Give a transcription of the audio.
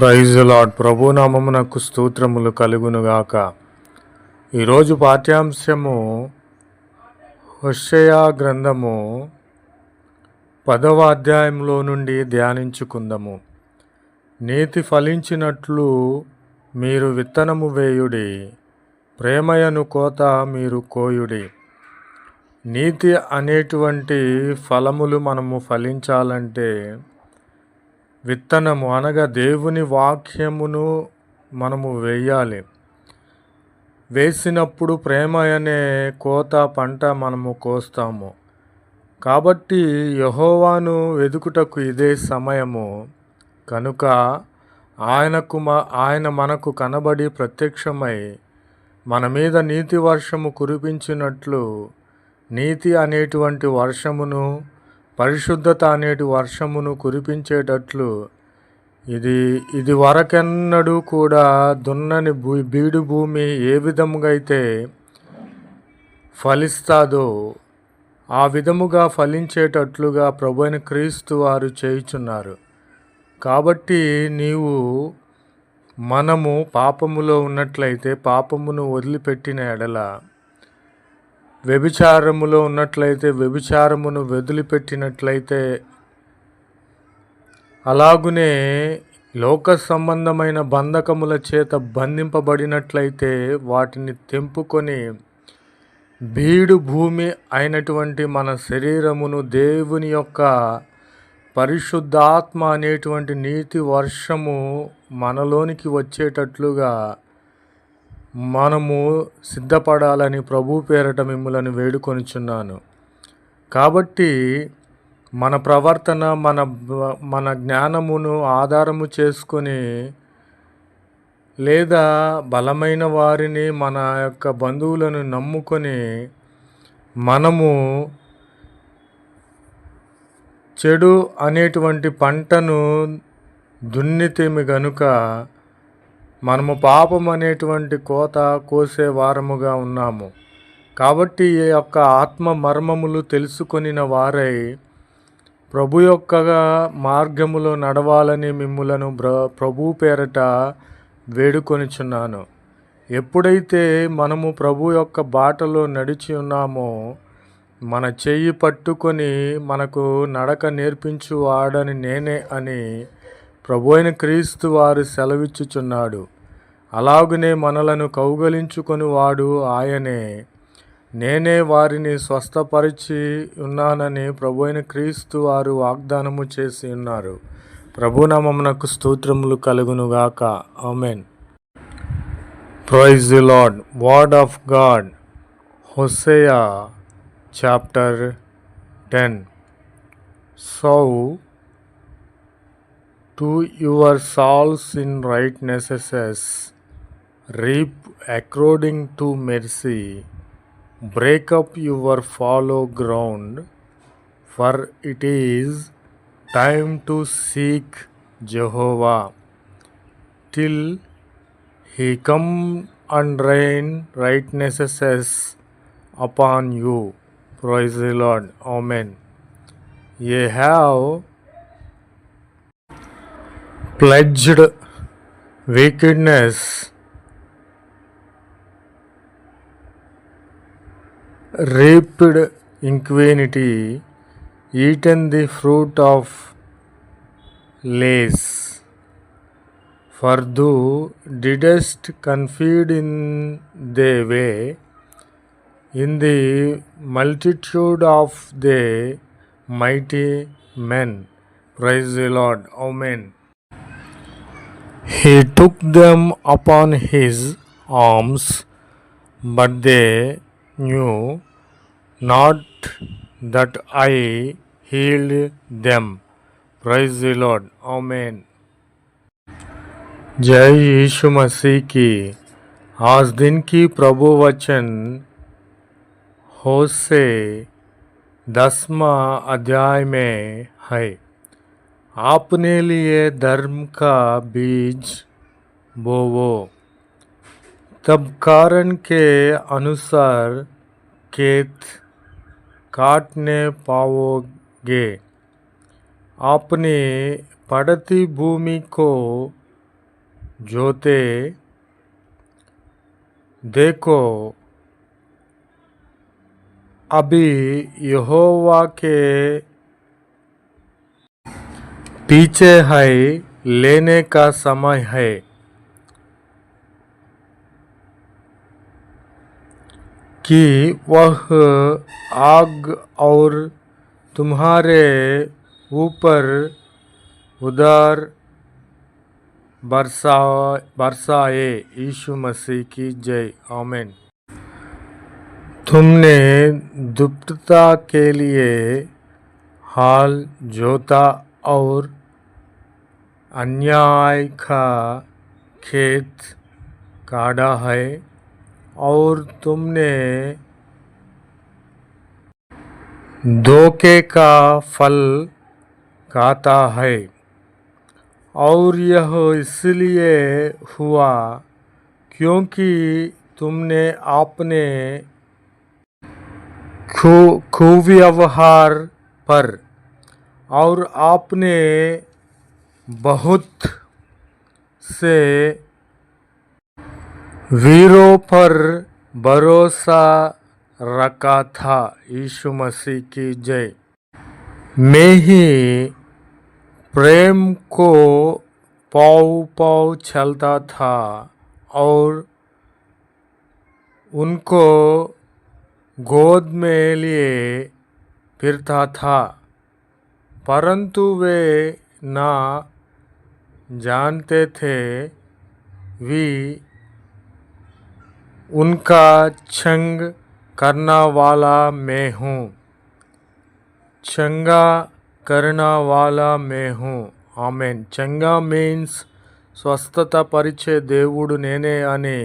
Praise lord ప్రభునామమునకు స్తోత్రములు కలుగునుగాక. ఈరోజు పాఠ్యాంశము హుషయా గ్రంథము పదవ అధ్యాయంలో నుండి ధ్యానించుకుందాము. నీతి ఫలించినట్లు మీరు విత్తనము వేయుడి ప్రేమయను కోత మీరు కోయుడి. నీతి అనేటువంటి ఫలములు మనము ఫలించాలంటే విత్తనము అనగా దేవుని వాక్యమును మనము వేయాలి. వేసినప్పుడు ప్రేమ అనే కోత పంట మనము కోస్తాము. కాబట్టి యహోవాను వెదుకుటకు ఇదే సమయము. కనుక ఆయనకు మ ఆయన మనకు కనబడి ప్రత్యక్షమై మన మీద నీతి వర్షము కురిపించినట్లు నీతి అనేటువంటి వర్షమును పరిశుద్ధత అనేటి వర్షమును కురిపించేటట్లు ఇది ఇది వరకెన్నడూ కూడా దున్నని భూ బీడు భూమి ఏ విధముగా అయితే ఫలిస్తాదో ఆ విధముగా ఫలించేటట్లుగా ప్రభుని క్రీస్తు వారు చేయుచున్నారు. కాబట్టి నీవు మనము పాపములో ఉన్నట్లయితే పాపమును వదిలిపెట్టిన ఎడల వ్యభిచారములో ఉన్నట్లయితే వ్యభిచారమును వదిలిపెట్టినట్లయితే అలాగునే లోక సంబంధమైన బంధకముల చేత బంధింపబడినట్లయితే వాటిని తెంపుకొని బీడు భూమి అయినటువంటి మన శరీరమును దేవుని యొక్క పరిశుద్ధాత్మ అనేటువంటి నీతి వర్షము మనలోనికి వచ్చేటట్లుగా మనము సిద్ధపడాలని ప్రభు పేరట మిమ్మలను వేడుకొనిచున్నాను. కాబట్టి మన ప్రవర్తన మన మన జ్ఞానమును ఆధారము చేసుకొని లేదా బలమైన వారిని మన యొక్క బంధువులను నమ్ముకొని మనము చెడు అనేటువంటి పంటను దున్నితేమి గనుక మనము పాపం అనేటువంటి కోత కోసే వారముగా ఉన్నాము. కాబట్టి ఈ యొక్క ఆత్మ మర్మములు తెలుసుకొనిన వారై ప్రభు యొక్క మార్గములో నడవాలని మిమ్ములను ప్రభు పేరట వేడుకొనిచున్నాను. ఎప్పుడైతే మనము ప్రభు యొక్క బాటలో నడిచి ఉన్నామో మన చెయ్యి పట్టుకొని మనకు నడక నేర్పించు వాడని నేనే అని ప్రభు అయిన క్రీస్తు వారు సెలవిచ్చుచున్నాడు. అలాగునే మనలను కౌగలించుకొని వాడు ఆయనే. నేనే వారిని స్వస్థపరిచి ఉన్నానని ప్రభు అయిన క్రీస్తు వారు వాగ్దానము చేసి ఉన్నారు. ప్రభునామమునకు స్తోత్రములు కలుగునుగాక. Amen. Praise the lord word of God. Hosea chapter ten. So to your souls in rightnesses, reap according to mercy, break up your fallow ground, for it is time to seek Jehovah till he come and rain rightnesses upon you. Praise the Lord. Amen. Ye have pledged wickedness, reaped iniquity, eaten the fruit of lace. For thou didst confide in the way, in the multitude of the mighty men. Praise the Lord. Amen. He took them upon his arms, but they knew not that I healed them. Praise the Lord. Amen. जय यीशु मसीह की आज दिन की प्रभु वचन होसे दसवा अध्याय में है आपने लिए धर्म का बीज बोवो। तब कारण के अनुसार खेत काटने पाओगे अपनी पड़ती भूमि को जोते। देखो, अभी यहोवा के पीछे है, लेने का समय है। कि वह आग और तुम्हारे ऊपर उदार बरसा, बरसाए यीशु मसीह की जय। आमीन। तुमने दुप्तता के लिए हाल जोता और अन्याय का खेत काढ़ा है और तुमने धोखे का फल खाता है और यह इसलिए हुआ क्योंकि तुमने अपने कुव्यवहार पर और आपने बहुत से वीरों पर भरोसा रखा था यीशु मसीह की जय। मैं ही प्रेम को पाव पाव चलता था और उनको गोद में लिए फिरता था, परंतु वे ना जानते थे वी उनका छंग करना वाला मैं हूँ चंगा करना वाला मैं हूँ ఆమెన్ చంగా మీన్స్ స్వస్థత పరిచే దేవుడు నేనే అని